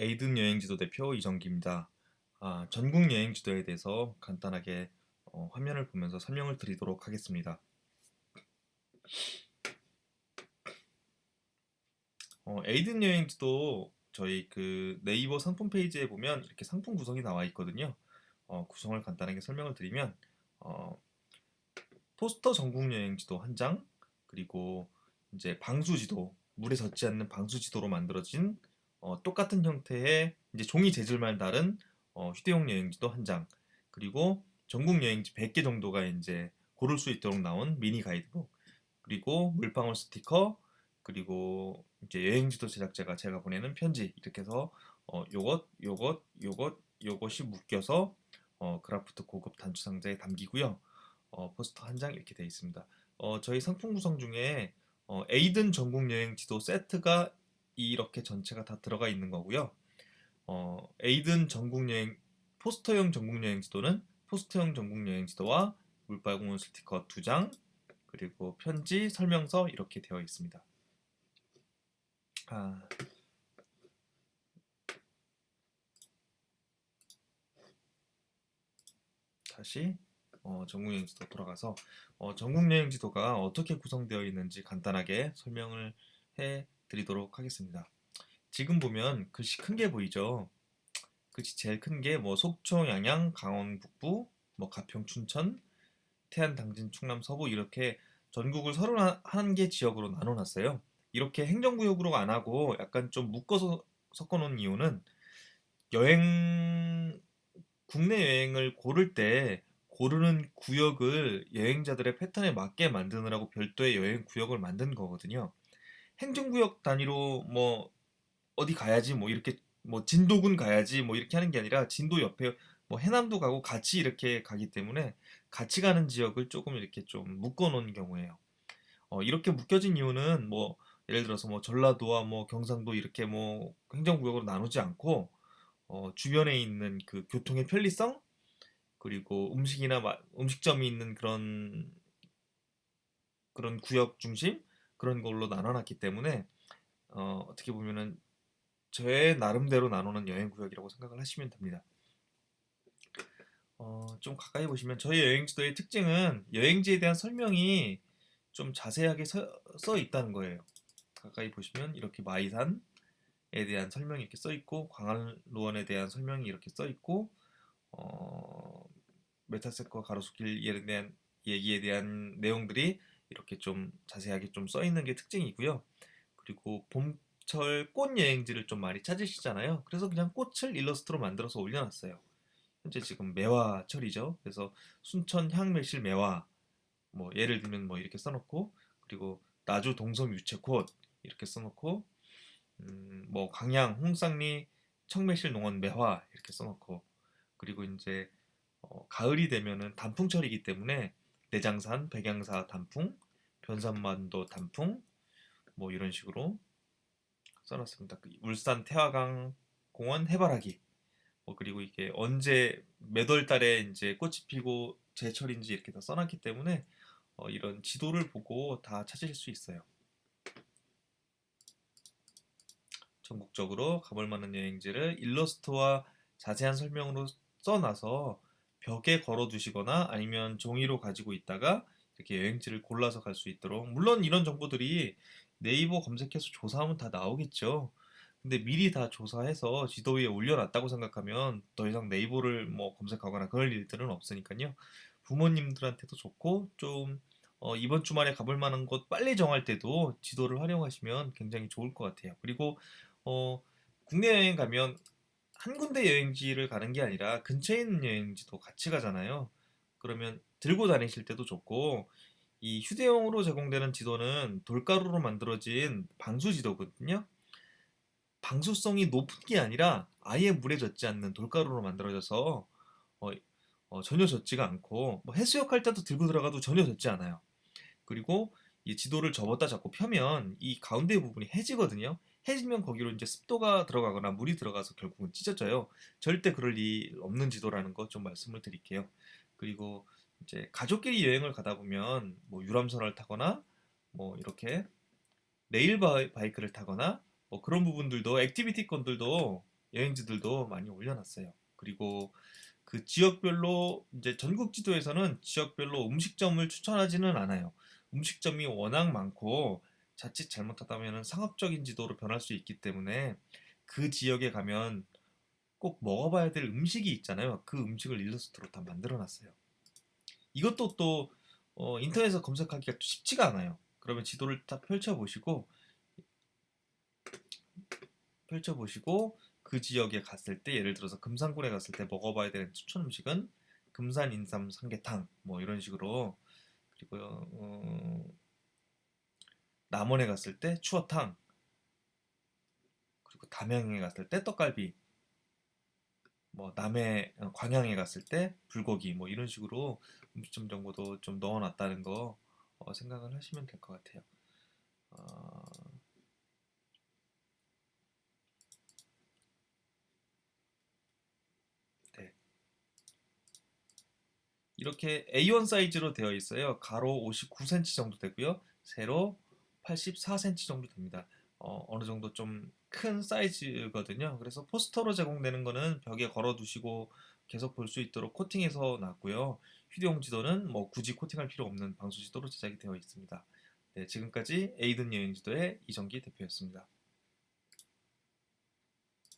에이든 여행지도 대표 이정기입니다. 아, 전국 여행지도에 대해서 간단하게 어, 화면을 보면서 설명을 드리도록 하겠습니다. 어, 에이든 여행지도 저희 그 네이버 상품 페이지에 보면 이렇게 상품 구성이 나와 있거든요. 어, 구성을 간단하게 설명을 드리면 어, 포스터 전국 여행지도 한 장, 그리고 이제 방수지도 물에 젖지 않는 방수지도로 만들어진 어, 똑같은 형태의 이제 종이 재질만 다른 어, 휴대용 여행지도 한 장, 그리고 전국 여행지 100개 정도가 이제 고를 수 있도록 나온 미니 가이드북, 그리고 물방울 스티커, 그리고 이제 여행지도 제작자가 제가 보내는 편지 이렇게 해서 어, 요것, 요것, 요것, 요것이 묶여서 어, 크라프트 고급 단추 상자에 담기고요. 어, 포스터 한 장 이렇게 되어 있습니다. 어, 저희 상품 구성 중에 어, 에이든 전국 여행 지도 세트가 이렇게 전체가 다 들어가 있는 거고요. 어, 에이든 전국 여행 포스터용 전국 여행 지도는 포스터용 전국 여행 지도와 물방울 스티커 두 장, 그리고 편지, 설명서 이렇게 되어 있습니다. 아, 다시 어, 전국 여행 지도 돌아가서 어, 전국 여행 지도가 어떻게 구성되어 있는지 간단하게 설명을 해 드리도록 하겠습니다. 지금 보면 글씨 큰 게 보이죠? 글씨 제일 큰 게 뭐 속초, 양양, 강원 북부, 뭐 가평, 춘천, 태안, 당진, 충남, 서부 이렇게 전국을 31개 지역으로 나눠놨어요. 이렇게 행정구역으로 안 하고 약간 좀 묶어서 섞어놓은 이유는 여행 국내 여행을 고를 때 고르는 구역을 여행자들의 패턴에 맞게 만드느라고 별도의 여행 구역을 만든 거거든요. 행정구역 단위로 뭐 어디 가야지 뭐 이렇게 뭐 진도군 가야지 뭐 이렇게 하는 게 아니라 진도 옆에 뭐 해남도 가고 같이 이렇게 가기 때문에 같이 가는 지역을 조금 이렇게 좀 묶어 놓은 경우예요. 어, 이렇게 묶여진 이유는 뭐 예를 들어서 뭐 전라도와 뭐 경상도 이렇게 뭐 행정구역으로 나누지 않고 어, 주변에 있는 그 교통의 편리성 그리고 음식이나 마- 음식점이 있는 그런 그런 구역 중심 그런 걸로 나눠놨기 때문에 어, 어떻게 보면은 제 나름대로 나누는 여행 구역이라고 생각을 하시면 됩니다. 어, 좀 가까이 보시면 저희 여행지도의 특징은 여행지에 대한 설명이 좀 자세하게 서, 써 있다는 거예요. 가까이 보시면 이렇게 마이산에 대한 설명이 이렇게 써 있고 광안루원에 대한 설명이 이렇게 써 있고 어, 메타세과 가로수길 에 대한 얘기에 대한 내용들이 이렇게 좀 자세하게 좀 써 있는 게 특징이고요. 그리고 봄철 꽃 여행지를 좀 많이 찾으시잖아요. 그래서 그냥 꽃을 일러스트로 만들어서 올려놨어요. 현재 지금 매화철이죠. 그래서 순천 향매실 매화 뭐 예를 들면 뭐 이렇게 써놓고 그리고 나주 동섬 유채꽃 이렇게 써놓고 음, 뭐 강양 홍쌍리 청매실 농원 매화 이렇게 써놓고 그리고 이제 어, 가을이 되면은 단풍철이기 때문에 내장산 백양사 단풍 변산만도 단풍 뭐 이런 식으로 써놨습니다. 그 울산 태화강 공원 해바라기 뭐 그리고 이게 언제 몇 월 달에 이제 꽃이 피고 제철인지 이렇게 다 써놨기 때문에 어, 이런 지도를 보고 다 찾으실 수 있어요. 전국적으로 가볼 만한 여행지를 일러스트와 자세한 설명으로 써놔서 벽에 걸어 두시거나 아니면 종이로 가지고 있다가 이렇게 여행지를 골라서 갈 수 있도록 물론 이런 정보들이 네이버 검색해서 조사하면 다 나오겠죠. 근데 미리 다 조사해서 지도 위에 올려놨다고 생각하면 더 이상 네이버를 뭐 검색하거나 그럴 일들은 없으니까요. 부모님들한테도 좋고 좀 어, 이번 주말에 가볼 만한 곳 빨리 정할 때도 지도를 활용하시면 굉장히 좋을 것 같아요. 그리고 어, 국내 여행 가면 한 군데 여행지를 가는 게 아니라 근처에 있는 여행지도 같이 가잖아요. 그러면 들고 다니실 때도 좋고 이 휴대용으로 제공되는 지도는 돌가루로 만들어진 방수 지도거든요. 방수성이 높은 게 아니라 아예 물에 젖지 않는 돌가루로 만들어져서 어, 어, 전혀 젖지가 않고 뭐 해수욕 할 때도 들고 들어가도 전혀 젖지 않아요. 그리고 이 지도를 접었다 잡고 펴면 이 가운데 부분이 해지거든요. 해지면 거기로 이제 습도가 들어가거나 물이 들어가서 결국은 찢어져요. 절대 그럴 일 없는 지도라는 거 좀 말씀을 드릴게요. 그리고 이제 가족끼리 여행을 가다 보면 뭐 유람선을 타거나 뭐 이렇게 레일 바이- 바이크를 타거나 뭐 그런 부분들도 액티비티 건들도 여행지들도 많이 올려놨어요. 그리고 그 지역별로 이제 전국 지도에서는 지역별로 음식점을 추천하지는 않아요. 음식점이 워낙 많고 자칫 잘못하다면 상업적인 지도로 변할 수 있기 때문에 그 지역에 가면 꼭 먹어봐야 될 음식이 있잖아요. 그 음식을 일러스트로 다 만들어놨어요. 이것도 또 어, 인터넷에서 검색하기가 또 쉽지가 않아요. 그러면 지도를 딱 펼쳐보시고 펼쳐보시고 그 지역에 갔을 때 예를 들어서 금산군에 갔을 때 먹어봐야 되는 추천 음식은 금산 인삼 삼계탕 뭐 이런 식으로 그리고 어, 남원에 갔을 때 추어탕 그리고 담양에 갔을 때 떡갈비 뭐 남해 어, 광양에 갔을 때 불고기 뭐 이런 식으로 음식점 정보도 좀 넣어놨다는 거 어, 생각을 하시면 될 것 같아요. 어, 네. 이렇게 A1 사이즈로 되어 있어요. 가로 59cm 정도 되고요. 세로 84cm 정도 됩니다. 어, 어느 정도 좀 큰 사이즈거든요. 그래서 포스터로 제공되는 거는 벽에 걸어 두시고 계속 볼 수 있도록 코팅해서 놨고요. 휴대용 지도는 뭐 굳이 코팅할 필요 없는 방수 지도로 제작이 되어 있습니다. 네, 지금까지 에이든 여행 지도의 이정기 대표였습니다.